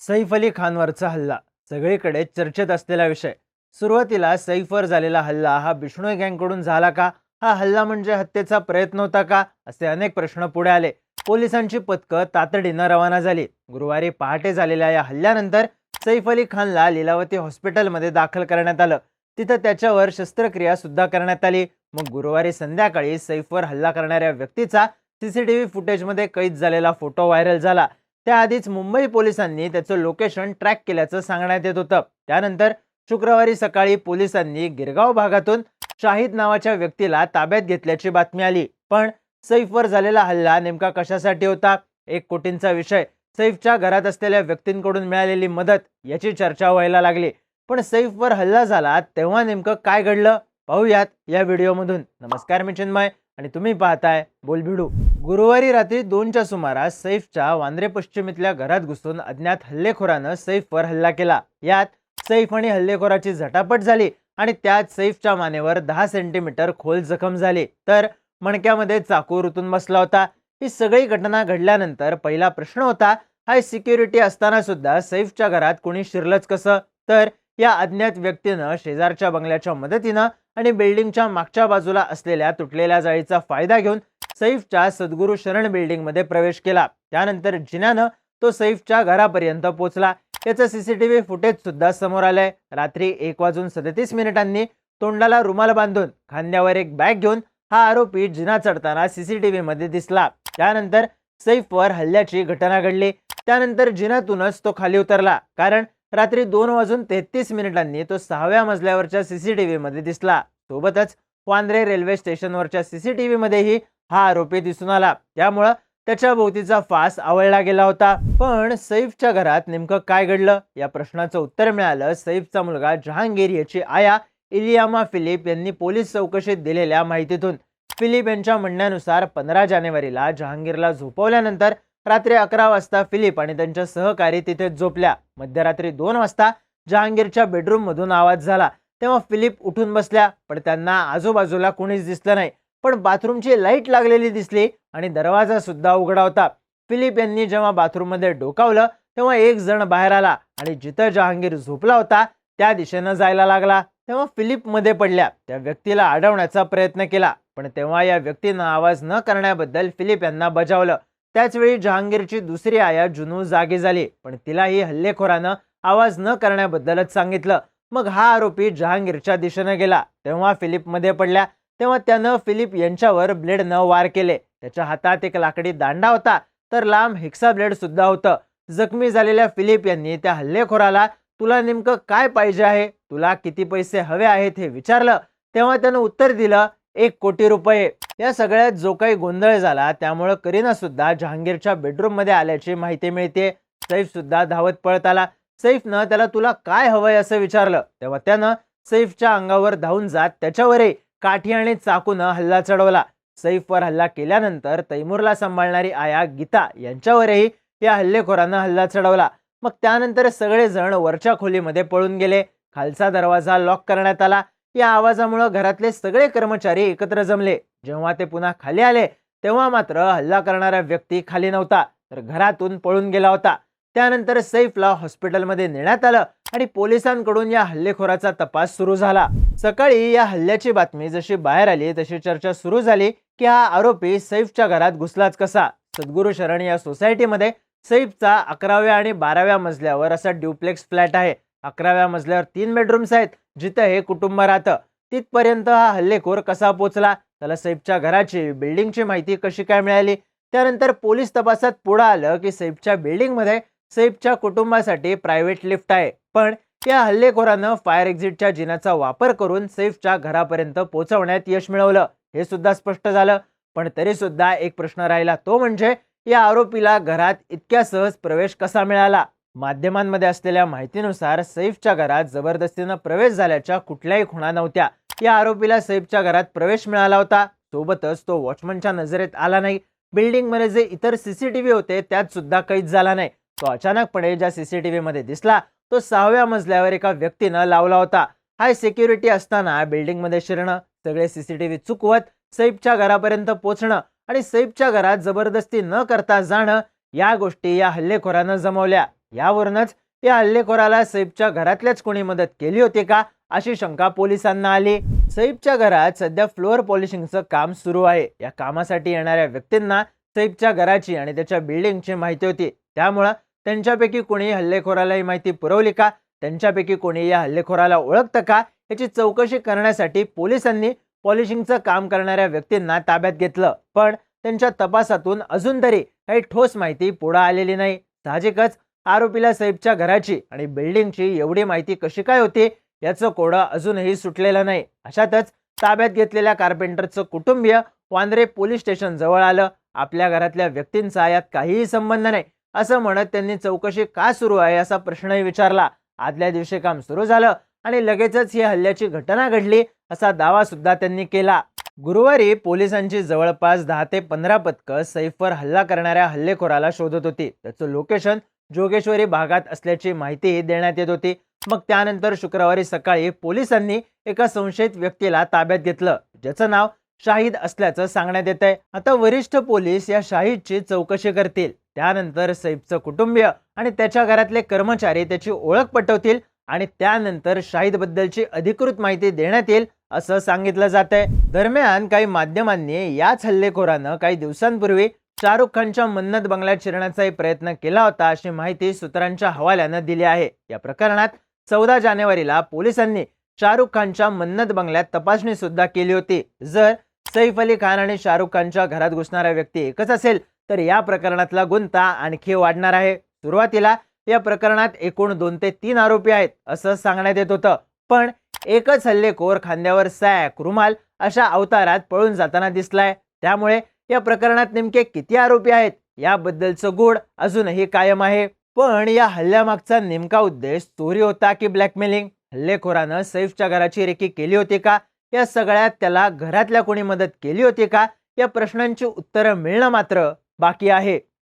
सैफ अली खानवरचा हल्ला सगळीकडे चर्चेत असलेला विषय. सुरुवातीला सैफवर झालेला हल्ला हा बिष्णोई गँगकडून झाला का? हा हल्ला म्हणजे हत्येचा प्रयत्न होता का? असे अनेक प्रश्न पुढे आले. पोलिसांची पथकं तातडीनं रवाना झाली. गुरुवारी पहाटे झालेल्या या हल्ल्यानंतर सैफ अली खानला लीलावती हॉस्पिटलमध्ये दाखल करण्यात आलं. तिथं त्याच्यावर शस्त्रक्रिया सुद्धा करण्यात आली. मग गुरुवारी संध्याकाळी सैफवर हल्ला करणाऱ्या व्यक्तीचा सीसीटीव्ही फुटेजमध्ये कैद झालेला फोटो व्हायरल झाला. त्याआधीच मुंबई पोलिसांनी त्याचं लोकेशन ट्रॅक केल्याचं सांगण्यात येत होतं. त्यानंतर शुक्रवारी सकाळी पोलिसांनी गिरगाव भागातून शाहिद नावाच्या व्यक्तीला ताब्यात घेतल्याची बातमी आली. पण सैफवर झालेला हल्ला नेमका कशासाठी होता? एक कोटींचा विषय. सैफच्या घरात असलेल्या व्यक्तींकडून मिळालेली मदत याची चर्चा व्हायला लागली. पण सैफवर हल्ला झाला तेव्हा नेमकं काय घडलं? पाहूयात या व्हिडिओमधून. नमस्कार मी चिन्मय. आणि तुम्ही पाहताय बोलभिडू गुरुवारी रात्री दोनच्या सुमारास सैफच्या वांद्रे पश्चिमेतल्या घरात घुसून अज्ञात हल्लेखोरानं सैफवर हल्ला केला. यात सैफ आणि हल्लेखोराची झटापट झाली आणि त्यात सैफच्या मानेवर दहा सेंटीमीटर खोल जखम झाली. तर मणक्यामध्ये चाकू रुतून बसला होता. ही सगळी घटना घडल्यानंतर पहिला प्रश्न होता हाय सिक्युरिटी असताना सुद्धा सैफच्या घरात कोणी शिरलंच कसं? तर या अज्ञात व्यक्तीनं शेजारच्या बंगल्याच्या मदतीनं आणि बिल्डिंगच्या मागच्या बाजूला असलेल्या तुटलेल्या जाळीचा फायदा घेऊन सैफच्या सद्गुरू शरण बिल्डिंगमध्ये प्रवेश केला. त्यानंतर जिन्यानं तो सैफच्या घरापर्यंत पोहोचला. त्याचं सीसीटीव्ही फुटेज सुद्धा समोर आलंय. रात्री एक वाजून सदतीस मिनिटांनी तोंडाला रुमाल बांधून खांद्यावर एक बॅग घेऊन हा आरोपी जिना चढताना सीसीटीव्ही मध्ये दिसला. त्यानंतर सैफवर हल्ल्याची घटना घडली. त्यानंतर जिनातूनच तो खाली उतरला. कारण रात्री दोन वाजून तेहतीस मिनिटांनी तो सहाव्या मजल्यावरच्या सीसीटीव्ही मध्ये दिसला. सोबतच वांद्रे रेल्वे स्टेशनवरच्या सीसीटीव्ही मध्येही हा आरोपी दिसून आला. त्यामुळं त्याच्या भोवतीचा फास आवळला गेला होता. पण सैफच्या घरात नेमकं काय घडलं? या प्रश्नाचं उत्तर मिळालं सैफचा मुलगा जहांगीर याची आया इलियामा फिलिप यांनी पोलीस चौकशीत दिलेल्या माहितीतून. फिलिप यांच्या म्हणण्यानुसार पंधरा जानेवारीला जहांगीरला झोपवल्यानंतर रात्री अकरा वाजता फिलिप आणि त्यांच्या सहकारी तिथे झोपल्या. मध्यरात्री दोन वाजता जहांगीरच्या बेडरूम मधून आवाज झाला. तेव्हा फिलिप उठून बसल्या पण त्यांना आजूबाजूला कोणीच दिसलं नाही. पण बाथरूमची लाइट लागलेली दिसली आणि दरवाजा सुद्धा उघडा होता. फिलिप यांनी जेव्हा बाथरूममध्ये डोकावलं तेव्हा एक जण बाहेर आला आणि जिथं जहांगीर झोपला होता त्या दिशेनं जायला लागला. तेव्हा फिलिपमध्ये पडल्या. त्या व्यक्तीला अडवण्याचा प्रयत्न केला पण तेव्हा या व्यक्तीनं आवाज न करण्याबद्दल फिलिप यांना बजावलं. त्याच वेळी जहांगीरची दुसरी आया जुनू जागी झाली. पण तिलाही हल्लेखोरानं आवाज न करण्याबद्दलच सांगितलं. मग हा आरोपी जहांगीरच्या दिशेनं गेला. तेव्हा फिलिपमध्ये पडल्या. तेव्हा त्यानं फिलिप यांच्यावर ब्लेडनं वार केले. त्याच्या हातात एक लाकडी दांडा होता. तर लांब हेक्सा ब्लेड सुद्धा होतं. जखमी झालेल्या फिलिप यांनी त्या हल्लेखोराला तुला नेमकं काय पाहिजे आहे? तुला किती पैसे हवे आहेत हे विचारलं. तेव्हा त्यानं उत्तर दिलं एक कोटी रुपये. या सगळ्यात जो काही गोंधळ झाला त्यामुळं करीना सुद्धा जहांगीरच्या बेडरूममध्ये आल्याची माहिती मिळते. सैफ सुद्धा धावत पळत आला सैफनं त्याला तुला काय हवंय? असं विचारलं. तेव्हा त्यानं सैफच्या अंगावर धावून जात त्याच्यावरही काठी आणि चाकूनं हल्ला चढवला. सैफवर हल्ला केल्यानंतर तैमूरला सांभाळणारी आया गीता यांच्यावरही या हल्लेखोरानं हल्ला चढवला. मग त्यानंतर सगळेजण वरच्या खोलीमध्ये पळून गेले. खालचा दरवाजा लॉक करण्यात आला. या आवाजामुळे घरातले सगळे कर्मचारी एकत्र जमले. जेव्हा ते पुन्हा खाली आले तेव्हा मात्र हल्ला करणारा व्यक्ती खाली नव्हता तर घरातून पळून गेला होता. त्यानंतर सैफला हॉस्पिटलमध्ये नेण्यात आलं आणि पोलिसांकडून या हल्लेखोराचा तपास सुरू झाला. सकाळी या हल्ल्याची बातमी जशी बाहेर आली तशी चर्चा सुरू झाली की हा आरोपी सैफच्या घरात घुसलाच कसा? सद्गुरू शरण या सोसायटीमध्ये सैफचा अकराव्या आणि बाराव्या मजल्यावर असा ड्युप्लेक्स फ्लॅट आहे. अकराव्या मजल्यावर तीन बेडरूम्स आहेत. जिथं हे कुटुंब राहतं तिथपर्यंत हा हल्लेखोर कसा पोचला? त्याला सैफच्या घराची बिल्डिंगची माहिती कशी काय मिळाली? त्यानंतर पोलीस तपासात पुढं आलं की सैफच्या बिल्डिंगमध्ये सैफच्या कुटुंबासाठी प्रायव्हेट लिफ्ट आहे. पण या हल्लेखोरानं फायर एक्झिटच्या जिनाचा वापर करून सैफच्या घरापर्यंत पोहोचवण्यात यश मिळवलं. हे सुद्धा स्पष्ट झालं. पण तरी सुद्धा एक प्रश्न राहिला तो म्हणजे या आरोपीला घरात इतक्या सहज प्रवेश कसा मिळाला? माध्यमांमध्ये असलेल्या माहितीनुसार सैफच्या घरात जबरदस्तीनं प्रवेश झाल्याच्या कुठल्याही खुणा नव्हत्या. या आरोपीला सैफच्या घरात प्रवेश मिळाला होता. सोबतच तो वॉचमनच्या नजरेत आला नाही. बिल्डिंगमध्ये जे इतर सीसीटीव्ही होते त्यात सुद्धा कैद झाला नाही. तो अचानकपणे ज्या सीसीटीव्ही मध्ये दिसला तो सहाव्या मजल्यावर एका व्यक्तीनं लावला होता. हाय सिक्युरिटी असताना बिल्डिंगमध्ये शिरणं सगळे सीसीटीव्ही चुकवत सैफच्या घरापर्यंत पोचणं आणि सैफच्या घरात जबरदस्ती न करता जाणं या गोष्टी या हल्लेखोरानं जमवल्या. यावरूनच या हल्लेखोराला सैफच्या घरातल्याच कोणी मदत केली होती का अशी शंका पोलिसांना आली. सैफच्या घरात सध्या फ्लोअर पॉलिशिंगचं काम सुरू आहे. या कामासाठी येणाऱ्या व्यक्तींना सैफच्या घराची आणि त्याच्या बिल्डिंगची माहिती होती. त्यामुळं त्यांच्यापैकी कोणी हल्लेखोराला ही माहिती पुरवली का? त्यांच्यापैकी कोणी या हल्लेखोराला ओळखतं का? याची चौकशी करण्यासाठी पोलिसांनी पॉलिशिंगचं काम करणाऱ्या व्यक्तींना ताब्यात घेतलं. पण त्यांच्या तपासातून अजून तरी काही ठोस माहिती पुढे आलेली नाही. साहजिकच आरोपीला सैफच्या घराची आणि बिल्डिंगची एवढी माहिती कशी काय होती याचं कोडं अजूनही सुटलेलं नाही. अशातच ताब्यात घेतलेल्या कार्पेंटरचं कुटुंबीय वांद्रे पोलीस स्टेशन जवळ आलं. आपल्या घरातल्या व्यक्तींचा यात काहीही संबंध नाही. असं म्हणत त्यांनी चौकशी का सुरू आहे असा प्रश्नही विचारला. आदल्या दिवशी काम सुरू झालं आणि लगेचच ही हल्ल्याची घटना घडली असा दावा सुद्धा त्यांनी केला. गुरुवारी पोलिसांची जवळपास दहा ते पंधरा पथकं सैफवर हल्ला करणाऱ्या हल्लेखोराला शोधत होती. त्याचं लोकेशन जोगेश्वरी भागात असल्याची माहिती देण्यात येत होती. मग त्यानंतर शुक्रवारी सकाळी पोलिसांनी एका संशयित व्यक्तीला ताब्यात घेतलं. ज्याचं नाव शाहिद असल्याचं सांगण्यात येत आहे आता वरिष्ठ पोलीस या शाहिदची चौकशी करतील. त्यानंतर सैफचं कुटुंबीय आणि त्याच्या घरातले कर्मचारी त्याची ओळख पटवतील आणि त्यानंतर शाहिद बद्दलची अधिकृत माहिती देण्यात येईल असं सांगितलं जात आहे दरम्यान काही माध्यमांनी याच हल्लेखोरानं काही दिवसांपूर्वी शाहरुख खानच्या मन्नत बंगल्यात शिरण्याचाही प्रयत्न केला होता अशी माहिती सूत्रांच्या हवाल्यानं दिली आहे. या प्रकरणात चौदा जानेवारीला पोलिसांनी शाहरुख खानच्या मन्नत बंगल्यात तपासणी सुद्धा केली होती. जर सैफ अली खान आणि शाहरुख खानच्या घरात घुसणारा व्यक्ती एकच असेल तर या प्रकरणातला गुंता आणखी वाढणार आहे. सुरुवातीला या प्रकरणात एकूण दोन ते तीन आरोपी आहेत असं सांगण्यात येत होतं. पण एकच हल्लेखोर खांद्यावर सॅक रुमाल अशा अवतारात पळून जाताना दिसलाय. त्यामुळे या प्रकरणात नेमके किती आरोपी आहेत याबद्दलचं गूढ अजूनही कायम आहे. पण या हल्ल्यामागचा नेमका उद्देश चोरी होता की ब्लॅकमेलिंग हल्लेखोरानं सैफच्या घराची रेकी केली होती का? या सगळ्यात त्याला घरातल्या कोणी मदत केली होती का? या प्रश्नांची उत्तरं मिळणं मात्र बाकी आहे.